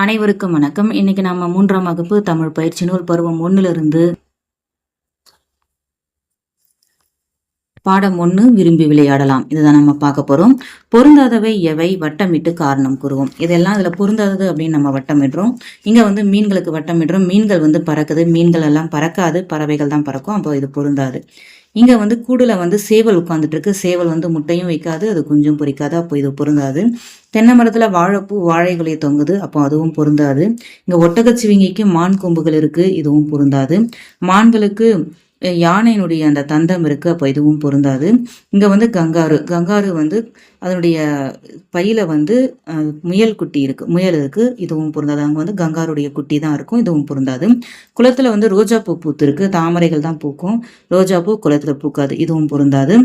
அனைவருக்கும் வணக்கம். இன்னைக்கு நம்ம மூன்றாம் வகுப்பு தமிழ் பயிற்சி நூல் பருவம் ஒண்ணுல பாடம் ஒன்று விரும்பி விளையாடலாம். இதுதான் நம்ம பார்க்க போறோம். பொருந்தாதவை எவை? வட்டமிட்டு காரணம் கூறுவோம். இதெல்லாம் இதுல பொருந்தாதது அப்படின்னு நம்ம வட்டமிடுறோம். இங்க வந்து மீன்களுக்கு வட்டமிடுறோம். மீன்கள் வந்து பறக்குது. மீன்கள் எல்லாம் பறக்காது. பறவைகள் தான் பறக்கும். அப்போ இது பொருந்தாது. இங்க வந்து கூடுல வந்து சேவல் உட்கார்ந்துட்டு இருக்கு சேவல் வந்து முட்டையும் வைக்காது அது குஞ்சும் பொரிக்காது அப்போ இது பொருந்தாது. தென்னை மரத்துல வாழைப்பூ வாழைகளை தொங்குது அப்போ அதுவும் பொருந்தாது. இங்க ஒட்டகச்சிவிங்கிக்கு மான் கொம்புகள் இருக்கு இதுவும் பொருந்தாது. மான்களுக்கு யானையினுடைய அந்த தந்தம் இருக்கு அப்போ இதுவும் பொருந்தாது. இங்கே வந்து கங்காரு. கங்காரு வந்து அதனுடைய பையில் வந்து முயல் குட்டி இருக்குது முயல் இருக்குது இதுவும் பொருந்தாது. அங்கே வந்து கங்காருடைய குட்டி தான் இருக்கும் இதுவும் பொருந்தாது. குளத்தில் வந்து ரோஜாப்பூ பூத்து இருக்குது தாமரைகள் தான் பூக்கும். ரோஜாப்பூ குளத்தில் பூக்காது இதுவும் பொருந்தாது.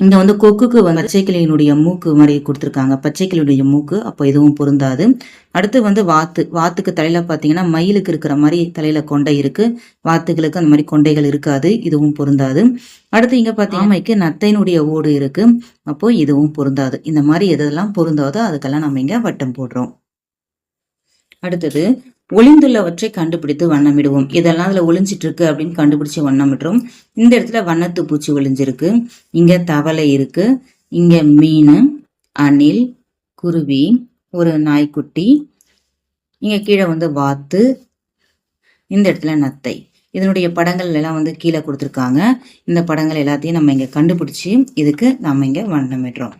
இங்க வந்து கொக்குக்கு வந்து பச்சைக்கிளியினுடைய மூக்கு மாதிரி கொடுத்துருக்காங்க. பச்சைக்கிளியுடைய மூக்கு அப்போ இதுவும் பொருந்தாது. அடுத்து வந்து வாத்து வாத்துக்கு தலையில பாத்தீங்கன்னா மயிலுக்கு இருக்கிற மாதிரி தலையில கொண்டை இருக்கு. வாத்துகளுக்கு அந்த மாதிரி கொண்டைகள் இருக்காது இதுவும் பொருந்தாது. அடுத்து இங்க பாத்தீங்கன்னா நத்தையினுடைய ஓடு இருக்கு. அப்போ இதுவும் பொருந்தாது. இந்த மாதிரி எதெல்லாம் பொருந்தாதோ அதுக்கெல்லாம் நம்ம இங்க வட்டம் போடுறோம். அடுத்தது ஒளிந்துள்ளவற்றை கண்டுபிடித்து வண்ணமிடுவோம். இதெல்லாம் அதில் ஒளிஞ்சிட்டு இருக்கு அப்படின்னு கண்டுபிடிச்சு வண்ணமிடுறோம். இந்த இடத்துல வண்ணத்து பூச்சி ஒளிஞ்சிருக்கு. இங்கே தவளை இருக்கு. இங்கே மீன் அணில் குருவி ஒரு நாய்க்குட்டி. இங்கே கீழே வந்து வாத்து. இந்த இடத்துல நத்தை. இதனுடைய படங்கள் எல்லாம் வந்து கீழே கொடுத்துருக்காங்க. இந்த படங்கள் எல்லாத்தையும் நம்ம இங்கே கண்டுபிடிச்சி இதுக்கு நம்ம இங்கே வண்ணமிடுறோம்.